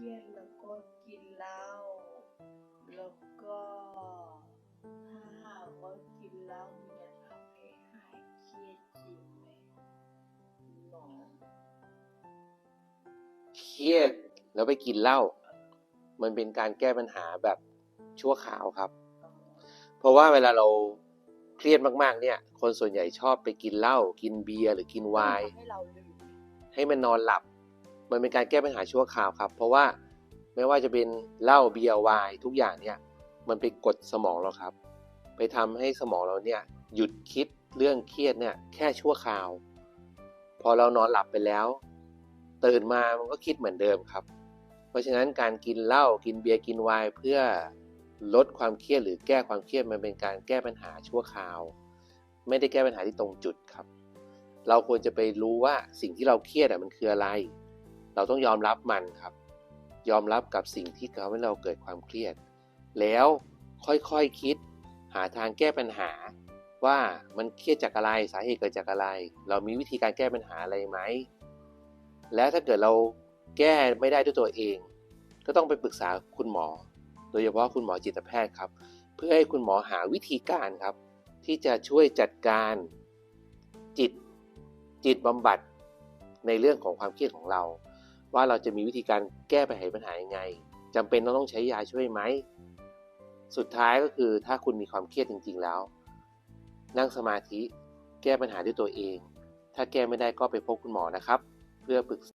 รียดแล้วก็กินเหล้าแล้วก็ถ้าหากว่ากินเหล้ามันจะทำให้หายเครียดจริงไหมหมอเครียดแล้วไปกินเหล้ามันเป็นการแก้ปัญหาแบบชั่วคราวครับ เพราะว่าเวลาเราเครียดมากๆ เนี่ย คนส่วนใหญ่ชอบไปกินเหล้ากินเบียร์หรือกินไวน์ทำให้เราลืมให้มันนอนหลับ มันเป็นการแก้ปัญหาชั่วคราวครับ เพราะว่าไม่ว่าจะเป็นเหล้าเบียร์วน์ทุกอย่างเนี่ยมันไปกดสมองเราครับ ไปทำให้สมองเราเนี่ยหยุดคิดเรื่องเครียดเนี่ยแค่ชั่วคราว พอเรานอนหลับไปแล้ว ตื่นมามันก็คิดเหมือนเดิมครับ เพราะฉะนั้นการกินเหล้ากินเบียร์กินไวน์เพื่อลดความเครียดหรือแก้ความเครียดมันเป็นการแก้ปัญหาชั่วคราว ไม่ได้แก้ปัญหาที่ตรงจุดครับ เราควรจะไปรู้ว่าสิ่งที่เราเครียดอะมันคืออะไร เราต้องยอมรับมันครับ ยอมรับกับสิ่งที่ทำให้เราเกิดความเครียด แล้วค่อยๆคคิด หาทางแก้ปัญหา ว่ามันเครียดจากอะไรสาเหตุเกิดจากอะไร เรามีวิธีการแก้ปัญหาอะไรไหมและถ้าเกิดเราแก้ไม่ได้ด้วยตัวเอง ก็ต้องไปปรึกษาคุณหมอ โดยเฉพาะคุณหมอจิตแพทย์ครับ เพื่อให้คุณหมอหาวิธีการครับ ที่จะช่วยจัดการจิตจิตบำบัดในเรื่องของความเครียดของเรา ว่าเราจะมีวิธีการแก้ปัญหาปัญหายังไงจำเป็นต้องต้องใช้ยาช่วยไหม สุดท้ายก็คือถ้าคุณมีความเครียดจริง ๆแล้ว นั่งสมาธิแก้ปัญหาด้วยตัวเอง ถ้าแก้ไม่ได้ก็ไปพบคุณหมอนะครับ เพื่อปรึกษา